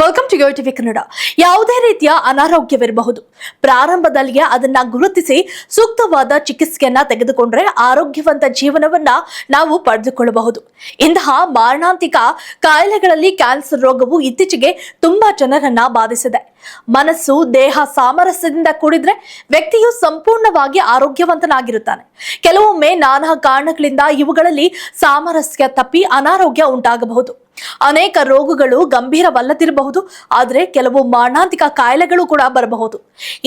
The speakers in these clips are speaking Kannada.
ವೆಲ್ಕಮ್ ಟು ಯೋಟಿವಿ ಟಿವಿ ಕನ್ನಡ ಯಾವುದೇ ರೀತಿಯ ಅನಾರೋಗ್ಯವಿರಬಹುದು. ಪ್ರಾರಂಭದಲ್ಲಿಯೇ ಅದನ್ನ ಗುರುತಿಸಿ ಸೂಕ್ತವಾದ ಚಿಕಿತ್ಸೆಯನ್ನ ತೆಗೆದುಕೊಂಡ್ರೆ ಆರೋಗ್ಯವಂತ ಜೀವನವನ್ನ ನಾವು ಪಡೆದುಕೊಳ್ಳಬಹುದು. ಇಂತಹ ಮಾರಣಾಂತಿಕ ಕಾಯಿಲೆಗಳಲ್ಲಿ ಕ್ಯಾನ್ಸರ್ ರೋಗವು ಇತ್ತೀಚೆಗೆ ತುಂಬಾ ಜನರನ್ನ ಬಾಧಿಸಿದೆ. ಮನಸ್ಸು, ದೇಹ ಸಾಮರಸ್ಯದಿಂದ ಕೂಡಿದ್ರೆ ವ್ಯಕ್ತಿಯು ಸಂಪೂರ್ಣವಾಗಿ ಆರೋಗ್ಯವಂತನಾಗಿರುತ್ತಾನೆ. ಕೆಲವೊಮ್ಮೆ ನಾನಾ ಕಾರಣಗಳಿಂದ ಇವುಗಳಲ್ಲಿ ಸಾಮರಸ್ಯ ತಪ್ಪಿ ಅನಾರೋಗ್ಯ ಉಂಟಾಗಬಹುದು. ಅನೇಕ ರೋಗಗಳು ಗಂಭೀರವಲ್ಲದಿರಬಹುದು, ಆದರೆ ಕೆಲವು ಮಾರಣಾಂತಿಕ ಕಾಯಿಲೆಗಳು ಕೂಡ ಬರಬಹುದು.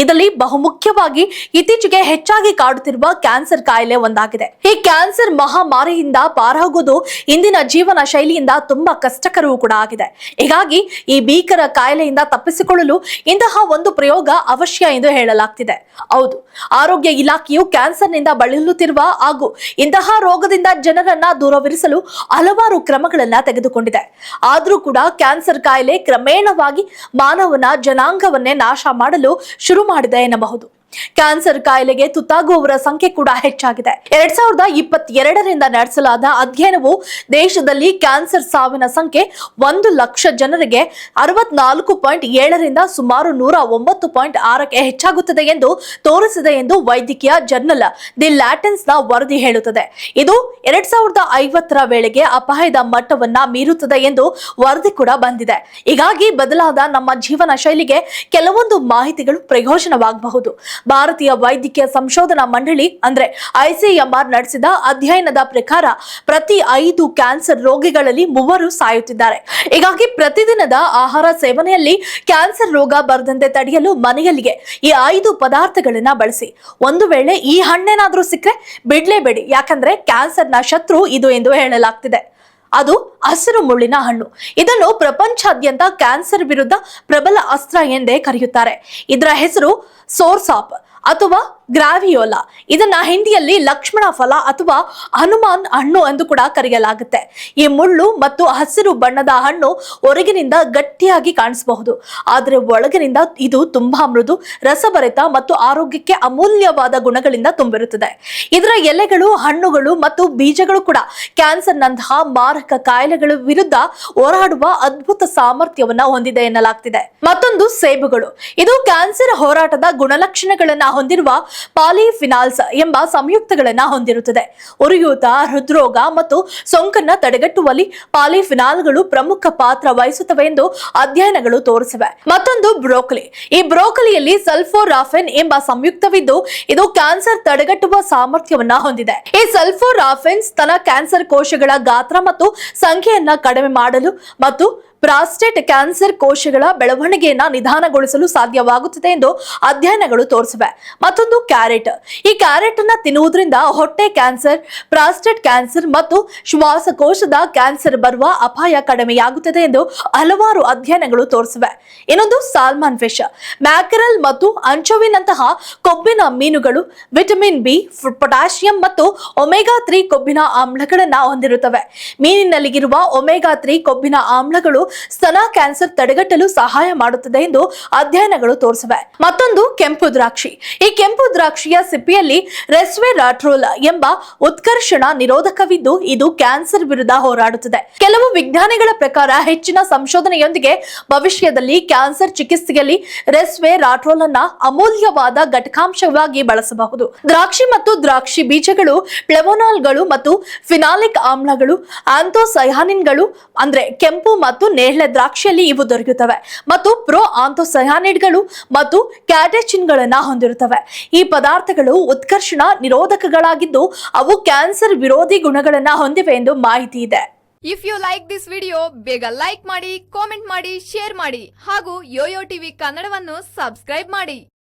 ಇದರಲ್ಲಿ ಬಹುಮುಖ್ಯವಾಗಿ ಇತ್ತೀಚೆಗೆ ಹೆಚ್ಚಾಗಿ ಕಾಡುತ್ತಿರುವ ಕ್ಯಾನ್ಸರ್ ಕಾಯಿಲೆ ಒಂದಾಗಿದೆ. ಈ ಕ್ಯಾನ್ಸರ್ ಮಹಾಮಾರಿಯಿಂದ ಪಾರಾಗೋದು ಇಂದಿನ ಜೀವನ ಶೈಲಿಯಿಂದ ತುಂಬಾ ಕಷ್ಟಕರವೂ ಕೂಡ ಆಗಿದೆ. ಹೀಗಾಗಿ ಈ ಭೀಕರ ಕಾಯಿಲೆಯಿಂದ ತಪ್ಪಿಸಿಕೊಳ್ಳಲು ಇಂತಹ ಒಂದು ಪ್ರಯೋಗ ಅವಶ್ಯ ಎಂದು ಹೇಳಲಾಗ್ತಿದೆ. ಹೌದು, ಆರೋಗ್ಯ ಇಲಾಖೆಯು ಕ್ಯಾನ್ಸರ್ನಿಂದ ಬಳಲುತ್ತಿರುವ ಹಾಗೂ ಇಂತಹ ರೋಗದಿಂದ ಜನರನ್ನ ದೂರವಿರಿಸಲು ಹಲವಾರು ಕ್ರಮಗಳನ್ನ ತೆಗೆದುಕೊಂಡಿದೆ. ಆದರೂ ಕೂಡ ಕ್ಯಾನ್ಸರ್ ಕಾಯಿಲೆ ಕ್ರಮೇಣವಾಗಿ ಮಾನವನ ಜನಾಂಗವನ್ನೇ ನಾಶ ಮಾಡಲು ಶುರು ಮಾಡಿದೆ ಎನ್ನಬಹುದು. ಕ್ಯಾನ್ಸರ್ ಕಾಯಿಲೆಗೆ ತುತ್ತಾಗುವವರ ಸಂಖ್ಯೆ ಕೂಡ ಹೆಚ್ಚಾಗಿದೆ. ಎರಡ್ ಸಾವಿರದ ಇಪ್ಪತ್ತೆರಡರಿಂದ ನಡೆಸಲಾದ ಅಧ್ಯಯನವು ದೇಶದಲ್ಲಿ ಕ್ಯಾನ್ಸರ್ ಸಾವಿನ ಸಂಖ್ಯೆ ಒಂದು ಲಕ್ಷ ಜನರಿಗೆ ಅರವತ್ನಾಲ್ಕು ಪಾಯಿಂಟ್ ಏಳರಿಂದ ಸುಮಾರು ನೂರ ಒಂಬತ್ತು ಪಾಯಿಂಟ್ ಆರಕ್ಕೆ ಹೆಚ್ಚಾಗುತ್ತದೆ ಎಂದು ತೋರಿಸಿದೆ ಎಂದು ವೈದ್ಯಕೀಯ ಜರ್ನಲ್ ದಿ ಲ್ಯಾಟನ್ಸ್ನ ವರದಿ ಹೇಳುತ್ತದೆ. ಇದು ಎರಡ್ ಸಾವಿರದ ಐವತ್ತರ ವೇಳೆಗೆ ಅಪಾಯದ ಮಟ್ಟವನ್ನ ಮೀರುತ್ತದೆ ಎಂದು ವರದಿ ಕೂಡ ಬಂದಿದೆ. ಹೀಗಾಗಿ ಬದಲಾದ ನಮ್ಮ ಜೀವನ ಶೈಲಿಗೆ ಕೆಲವೊಂದು ಮಾಹಿತಿಗಳು ಪ್ರಯೋಜನವಾಗಬಹುದು. ಭಾರತೀಯ ವೈದ್ಯಕೀಯ ಸಂಶೋಧನಾ ಮಂಡಳಿ, ಅಂದ್ರೆ ಐಸಿಎಂಆರ್ ನಡೆಸಿದ ಅಧ್ಯಯನದ ಪ್ರಕಾರ ಪ್ರತಿ ಐದು ಕ್ಯಾನ್ಸರ್ ರೋಗಿಗಳಲ್ಲಿ ಮೂವರು ಸಾಯುತ್ತಿದ್ದಾರೆ. ಹೀಗಾಗಿ ಪ್ರತಿದಿನದ ಆಹಾರ ಸೇವನೆಯಲ್ಲಿ ಕ್ಯಾನ್ಸರ್ ರೋಗ ಬರದಂತೆ ತಡೆಯಲು ಮನೆಯಲ್ಲಿಗೆ ಈ ಐದು ಪದಾರ್ಥಗಳನ್ನ ಬಳಸಿ. ಒಂದು ವೇಳೆ ಈ ಹಣ್ಣೇನಾದ್ರೂ ಸಿಕ್ಕರೆ ಬಿಡ್ಲೇಬೇಡಿ ಯಾಕಂದ್ರೆ ಕ್ಯಾನ್ಸರ್ನ ಶತ್ರು ಇದು ಎಂದು ಹೇಳಲಾಗ್ತಿದೆ. ಅದು ಹಸಿರು ಮುಳ್ಳಿನ ಹಣ್ಣು. ಇದನ್ನು ಪ್ರಪಂಚಾದ್ಯಂತ ಕ್ಯಾನ್ಸರ್ ವಿರುದ್ಧ ಪ್ರಬಲ ಅಸ್ತ್ರ ಎಂದೇ ಕರೆಯುತ್ತಾರೆ. ಇದರ ಹೆಸರು ಸೋರ್ಸಾಪ್ ಅಥವಾ ಗ್ರಾವಿಯೋಲಾ. ಇದನ್ನ ಹಿಂದಿಯಲ್ಲಿ ಲಕ್ಷ್ಮಣ ಫಲ ಅಥವಾ ಹನುಮಾನ್ ಹಣ್ಣು ಎಂದು ಕೂಡ ಕರೆಯಲಾಗುತ್ತೆ. ಈ ಮುಳ್ಳು ಮತ್ತು ಹಸಿರು ಬಣ್ಣದ ಹಣ್ಣು ಹೊರಗಿನಿಂದ ಗಟ್ಟಿಯಾಗಿ ಕಾಣಿಸಬಹುದು. ಆದರೆ ಒಳಗಿನಿಂದ ಇದು ತುಂಬಾ ಮೃದು, ರಸಭರಿತ ಮತ್ತು ಆರೋಗ್ಯಕ್ಕೆ ಅಮೂಲ್ಯವಾದ ಗುಣಗಳಿಂದ ತುಂಬಿರುತ್ತದೆ. ಇದರ ಎಲೆಗಳು, ಹಣ್ಣುಗಳು ಮತ್ತು ಬೀಜಗಳು ಕೂಡ ಕ್ಯಾನ್ಸರ್ನಂತಹ ಮಾರಕ ಕಾಯಿಲೆಗಳ ವಿರುದ್ಧ ಹೋರಾಡುವ ಅದ್ಭುತ ಸಾಮರ್ಥ್ಯವನ್ನ ಹೊಂದಿದೆ ಎನ್ನಲಾಗ್ತಿದೆ. ಮತ್ತೊಂದು ಸೇಬುಗಳು. ಇದು ಕ್ಯಾನ್ಸರ್ ಹೋರಾಟದ ಗುಣಲಕ್ಷಣಗಳನ್ನ ಹೊಂದಿರುವ ಪಾಲಿಫಿನಾಲ್ಸ್ ಎಂಬ ಸಂಯುಕ್ತಗಳನ್ನು ಹೊಂದಿರುತ್ತದೆ. ಉರಿಯೂತ, ಹೃದ್ರೋಗ ಮತ್ತು ಸೋಂಕನ್ನ ತಡೆಗಟ್ಟುವಲ್ಲಿ ಪಾಲಿಫಿನಾಲ್ಗಳು ಪ್ರಮುಖ ಪಾತ್ರ ವಹಿಸುತ್ತವೆ ಎಂದು ಅಧ್ಯಯನಗಳು ತೋರಿಸಿವೆ. ಮತ್ತೊಂದು ಬ್ರೋಕಲಿ. ಈ ಬ್ರೋಕಲಿಯಲ್ಲಿ ಸಲ್ಫೋರಾಫೆನ್ ಎಂಬ ಸಂಯುಕ್ತವಿದ್ದು, ಇದು ಕ್ಯಾನ್ಸರ್ ತಡೆಗಟ್ಟುವ ಸಾಮರ್ಥ್ಯವನ್ನ ಹೊಂದಿದೆ. ಈ ಸಲ್ಫೋರಾಫೆನ್ಸ್ ಸ್ತನ ಕ್ಯಾನ್ಸರ್ ಕೋಶಗಳ ಗಾತ್ರ ಮತ್ತು ಸಂಖ್ಯೆಯನ್ನ ಕಡಿಮೆ ಮಾಡಲು ಮತ್ತು ಪ್ರಾಸ್ಟೇಟ್ ಕ್ಯಾನ್ಸರ್ ಕೋಶಗಳ ಬೆಳವಣಿಗೆಯನ್ನ ನಿಧಾನಗೊಳಿಸಲು ಸಾಧ್ಯವಾಗುತ್ತದೆ ಎಂದು ಅಧ್ಯಯನಗಳು ತೋರಿಸಿವೆ. ಮತ್ತೊಂದು ಕ್ಯಾರೆಟ್. ಈ ಕ್ಯಾರೆಟ್ ಅನ್ನ ತಿನ್ನುವುದರಿಂದ ಹೊಟ್ಟೆ ಕ್ಯಾನ್ಸರ್, ಪ್ರಾಸ್ಟೇಟ್ ಕ್ಯಾನ್ಸರ್ ಮತ್ತು ಶ್ವಾಸಕೋಶದ ಕ್ಯಾನ್ಸರ್ ಬರುವ ಅಪಾಯ ಕಡಿಮೆಯಾಗುತ್ತದೆ ಎಂದು ಹಲವಾರು ಅಧ್ಯಯನಗಳು ತೋರಿಸಿವೆ. ಇನ್ನೊಂದು ಸಾಲ್ಮನ್ ಫಿಶ್. ಮ್ಯಾಕರಲ್ ಮತ್ತು ಅಂಚೋವಿನಂತಹ ಕೊಬ್ಬಿನ ಮೀನುಗಳು ವಿಟಮಿನ್ ಬಿ ಪೊಟ್ಯಾಷಿಯಂ ಮತ್ತು ಒಮೆಗಾ ತ್ರೀ ಕೊಬ್ಬಿನ ಆಮ್ಲಗಳನ್ನ ಹೊಂದಿರುತ್ತವೆ. ಮೀನಿನಲ್ಲಿರುವ ಒಮೆಗಾ ತ್ರೀ ಕೊಬ್ಬಿನ ಆಮ್ಲಗಳು ಸ್ತನ ಕ್ಯಾನ್ಸರ್ ತಡೆಗಟ್ಟಲು ಸಹಾಯ ಮಾಡುತ್ತದೆ ಎಂದು ಅಧ್ಯಯನಗಳು ತೋರಿಸಿವೆ. ಮತ್ತೊಂದು ಕೆಂಪು ದ್ರಾಕ್ಷಿ. ಈ ಕೆಂಪು ದ್ರಾಕ್ಷಿಯ ಸಿಪ್ಪಿಯಲ್ಲಿ ರೆಸ್ವೆರಾಟ್ರೋಲ್ ಎಂಬ ಉತ್ಕರ್ಷಣ ನಿರೋಧಕವಿದ್ದು ಇದು ಕ್ಯಾನ್ಸರ್ ವಿರುದ್ಧ ಹೋರಾಡುತ್ತದೆ. ಕೆಲವು ವಿಜ್ಞಾನಿಗಳ ಪ್ರಕಾರ ಹೆಚ್ಚಿನ ಸಂಶೋಧನೆಯೊಂದಿಗೆ ಭವಿಷ್ಯದಲ್ಲಿ ಕ್ಯಾನ್ಸರ್ ಚಿಕಿತ್ಸೆಯಲ್ಲಿ ರೆಸ್ವೆರಾಟ್ರೋಲ್ ಅನ್ನ ಅಮೂಲ್ಯವಾದ ಘಟಕಾಂಶವಾಗಿ ಬಳಸಬಹುದು. ದ್ರಾಕ್ಷಿ ಮತ್ತು ದ್ರಾಕ್ಷಿ ಬೀಜಗಳು ಪ್ಲೆವೊನಾಲ್ಗಳು ಮತ್ತು ಫಿನಾಲಿಕ್ ಆಮ್ಲಗಳು, ಆಂಥೋಸಯಾನಿನ್ಗಳು, ಅಂದ್ರೆ ಕೆಂಪು ಮತ್ತು ನೇರಳೆ ದ್ರಾಕ್ಷಿಯಲ್ಲಿ ಇವು ದೊರೆಯುತ್ತವೆ. ಮತ್ತು ಪ್ರೋ ಆಂಥೋಸಯಾನಿಡ್ಗಳು ಮತ್ತು ಕ್ಯಾಟೆಚಿನ್ಗಳನ್ನು ಹೊಂದಿರುತ್ತವೆ. ಈ ಪದಾರ್ಥಗಳು ಉತ್ಕರ್ಷಣ ನಿರೋಧಕಗಳಾಗಿದ್ದು ಅವು ಕ್ಯಾನ್ಸರ್ ವಿರೋಧಿ ಗುಣಗಳನ್ನು ಹೊಂದಿವೆ ಎಂದು ಮಾಹಿತಿ ಇದೆ. If you like this video ಬೇಗ ಲೈಕ್ ಮಾಡಿ ಕಾಮೆಂಟ್ ಮಾಡಿ ಶೇರ್ ಮಾಡಿ ಹಾಗೂ ಯೋಯೋ ಟಿವಿ ಕನ್ನಡವನ್ನು ಸಬ್ಸ್ಕ್ರೈಬ್ ಮಾಡಿ.